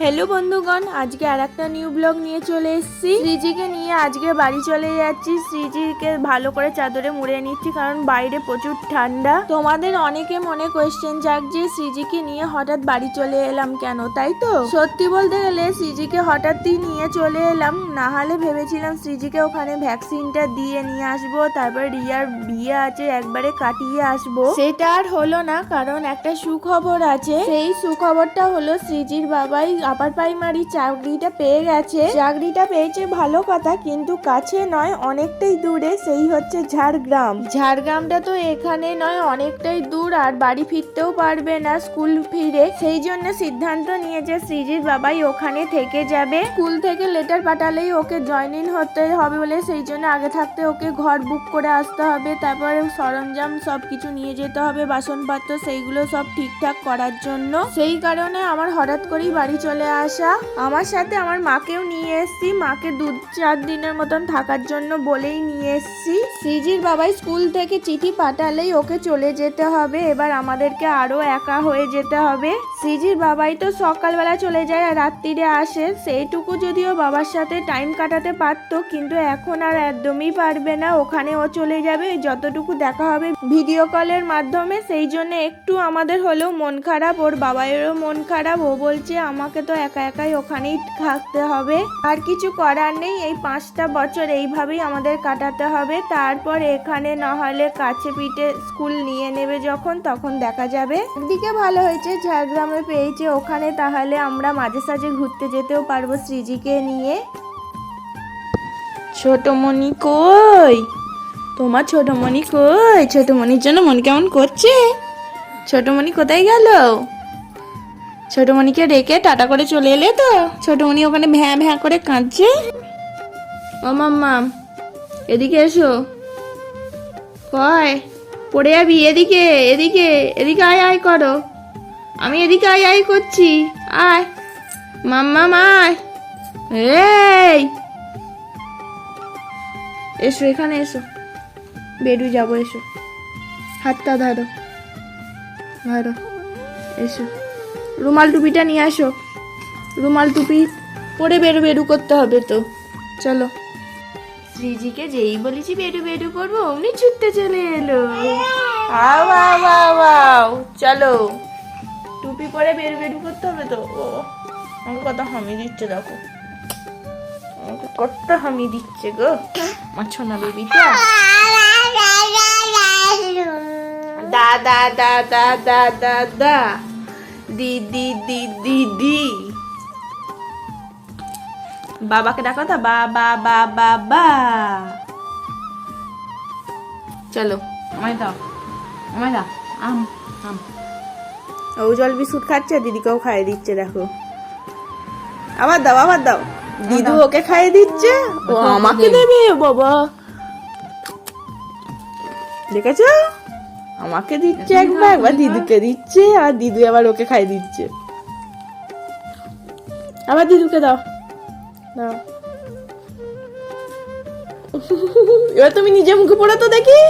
Hello বন্ধুগণ, আজকে আর একটা নিউ ব্লগ নিয়ে চলে এসেছি। শ্রীজিকে নিয়ে আজকে বাড়ি চলে যাচ্ছি। শ্রীজিকে ভালো করে চাদরে মুড়ে নিচ্ছি, কারণ বাইরে প্রচুর ঠান্ডা। তোমাদের অনেকে মনে কোয়েশ্চেন যাক যে, শ্রীজিকে নিয়ে হঠাৎ বাড়ি চলে এলাম কেন, তাই তো? সত্যি বলতে গেলে শ্রীজিকে হঠাৎই নিয়ে চলে এলাম। না হলে ভেবেছিলাম শ্রীজিকে ওখানে ভ্যাকসিনটা দিয়ে নিয়ে আসব, তারপর রিয়ার বিয়ে আছে, একবারে কাটিয়ে আসব। সেটা আর হলো না, কারণ একটা সুখবর আছে। সেই সুখবরটা হলো শ্রীজির বাবাই আপার প্রাইমারি চাকরিটা পেয়ে গেছে। চাকরিটা পেয়েছে ভালো কথা, কিন্তু কাছে নয়, অনেকটাই দূরে, সেই হচ্ছে ঝাড়গ্রাম। ঝাড়গ্রামটা তো এখানে নয়, অনেকটাই দূর, আর বাড়ি ফিরতেও পারবে না স্কুল ফিরে। সেই জন্য সিদ্ধান্ত নিয়েছে শ্রীজির বাবাই ওখানে থেকে যাবে। স্কুল থেকে লেটার পাঠালেই ওকে জয়েন ইন হতে হবে বলে, সেই জন্য আগে থাকতে ওকে ঘর বুক করে আসতে হবে। তারপরে সরঞ্জাম সব কিছু নিয়ে যেতে হবে, বাসনপত্র, সেইগুলো সব ঠিকঠাক করার জন্য। সেই কারণে আমার হঠাৎ করেই বাড়ি চলে আসা। আমার সাথে আমার মাকেও নিয়ে এসেছি। মাকে দু চার দিনের মতন থাকার জন্য বলেই নিয়ে এসেছি। সিজির বাবাই স্কুল থেকে চিঠি পাঠালেই ওকে চলে যেতে হবে। এবার আমাদেরকে আরও একা হয়ে যেতে হবে। সিজির বাবাই তো সকালবেলা চলে যায় আর রাত্রিরে আসে। সেইটুকু যদিও বাবার সাথে টাইম কাটাতে পারতো, কিন্তু এখন আর একদমই পারবে না। ওখানে ও চলে যাবে। যতটুকু দেখা হবে ভিডিও কলের মাধ্যমে। সেই জন্য একটু আমাদের হলেও মন খারাপ। ওর বাবাইয়েরও মন খারাপ। ও বলছে, আমাকে তো একা একাই ওখানেই থাকতে হবে। আর কিছু করার নেই, এই পাঁচটা বছর এইভাবেই আমাদের কাটাতে হবে। তারপর এখানে না হলে কাছে পিঠে স্কুল নিয়ে নেবে যখন, তখন দেখা যাবে। একদিকে ভালো হয়েছে, ঝাড়গ্রামে পেয়েছে ওখানে, তাহলে আমরা মাঝে সাঝে ঘুরতে যেতেও পারব শ্রীজিকে নিয়ে। ছোট মনি কই? তোমার ছোট মনি কই? ছোট মনির জন্য মন কেমন করছে? ছোট মনি কোথায় গেল? ছোট মনিকে রেখে টাটা করে চলে এলে তো? ছোট মনি ওখানে ভ্যাঁ ভ্যাঁ করে কাঁদছে। ও মাম্মা, এদিকে এসো। কয়, পড়ে যাবি? এদিকে এদিকে এদিকে আয় আয় করো। আমি এদিকে আয় আয় করছি। আয়। মাম্মা, মায়। এই! এসো, এখানে এসো। বেরু যাব, এসো। হাতটা ধরো। ধরো, এসো। রুমাল টুপিটা নিয়ে আসো। রুমাল টুপি পরে বেরু বেরু করতে হবে তো। চলো। শ্রীজিকে যেই বলেছি বেরু বেরু করব অমনি ছুটতে চলে এলো। আও আও আও আও। চলো। টুপি পরে বেরু বেরু করতে হবে তো? ও আমাকে কত হামি দিচ্ছে দেখো। আমাকে কত হামি দিচ্ছে গো। আমার ছোনা বেবিটা। দা দা দা দা দা দা দা। দি দি দি দি দি। বাবাকে ডাকো তো বা বা বা বা বা। চলো আমায় দাও আমায় দাও আম আম। ও জল বিস্কুট খাচ্ছে দিদিকেও খাইয়ে দিচ্ছে দেখো। আবার দাও আবার দাও। দিদু ওকে খাইয়ে দিচ্ছে। ও আমাকে। দেবে বাবা। দেখেছ? আমাকে দিচ্ছে একবার একবার দিদুকে দিচ্ছে, আর দিদু আবার ওকে খাই দিচ্ছে। আবার দিদুকে দাও। দাও। এবার তুমি নিজে মুখে পড়ে তো দেখি।